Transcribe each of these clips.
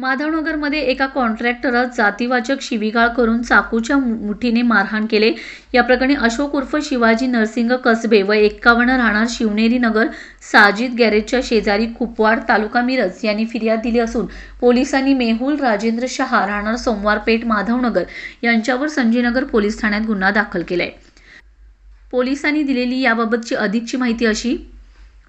माधवनगरमध्ये एका कॉन्ट्रॅक्टरला जातीवाचक शिवीगाळ करून चाकूच्या मुठीने मारहाण केले. या प्रकरणी अशोक उर्फ शिवाजी नरसिंग कसबे व एक्कावन्न राहणार शिवनेरी नगर साजिद गॅरेजच्या शेजारी कुपवाड तालुका मिरज यांनी फिर्याद दिली असून पोलिसांनी मेहुल राजेंद्र शहा राहणार सोमवारपेठ माधवनगर यांच्यावर संजयनगर पोलीस ठाण्यात गुन्हा दाखल केलाय. पोलिसांनी दिलेली याबाबतची अधिकची माहिती अशी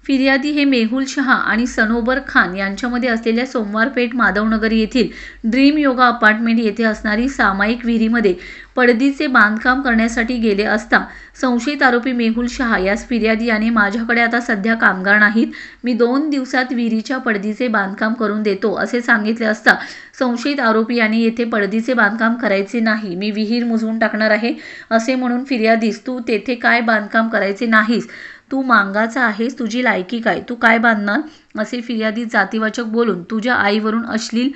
फिर्यादी हे मेहुल शहा आणि सनोबर खान यांच्यामध्ये असलेल्या सोमवारपेठ माधवनगर येथील ड्रीम योगा अपार्टमेंट येथे असणारी सामायिक विहिरीमध्ये पडदीचे बांधकाम करण्यासाठी गेले असता संशयित आरोपी मेहुल शहा यास फिर्यादी याने माझ्याकडे आता सध्या कामगार नाहीत. मी दोन दिवसात विहिरीच्या पडदीचे बांधकाम करून देतो असे सांगितले असता संशयित आरोपी याने येथे पडदीचे बांधकाम करायचे नाही. मी विहीर मुजवून टाकणार आहे असे म्हणून फिर्यादीस तू तेथे काय बांधकाम करायचे नाहीस? तू मांगाचा आहेस तुझी लायकी काय? तू काय बांधणार? असे फिर्यादी जातीवाचक बोलून तुझ्या आईवरून अश्लील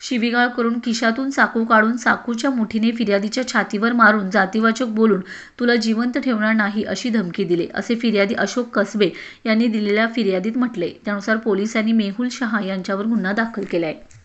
शिवीगाळ करून खिशातून चाकू काढून चाकूच्या मुठीने फिर्यादीच्या छातीवर मारून जातीवाचक बोलून तुला जिवंत ठेवणार नाही अशी धमकी दिली. असे फिर्यादी अशोक कसबे यांनी दिलेल्या फिर्यादीत म्हटले. त्यानुसार पोलिसांनी मेहुल शहा यांच्यावर गुन्हा दाखल केला आहे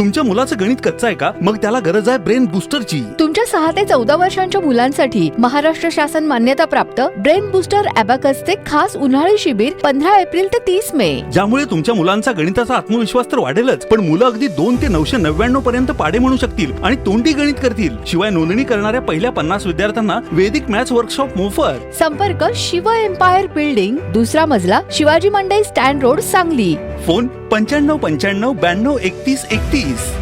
तुमच्या मुलाचं गणित कच्चं आहे का? मग त्याला गरज आहे ब्रेन बुस्टरची. तुमच्या सहा ते चौदा वर्षांच्या मुलांसाठी महाराष्ट्र शासन मान्यता प्राप्त ब्रेन बुस्टर अबॅकसचे खास उन्हाळी शिबिर पंधरा एप्रिल ते तीस मे. ज्यामुळे तुमच्या मुलांचा गणिताचा आत्मविश्वास तर वाढेलच पण मुलं अगदी दोन ते नऊशे नव्याण्णव पर्यंत पाडे म्हणू शकतील आणि तोंडी गणित करतील. शिवाय नोंदणी करणाऱ्या पहिल्या पन्नास विद्यार्थ्यांना वेदिक मॅथ्स वर्कशॉप मोफत. संपर्क शिव एम्पायर बिल्डिंग दुसरा मजला Shivaji Mandai stand road Sangli. Phone पंच्याण्णव पंच्याण्णव ब्याण्णव एकतीस एकतीस. peace.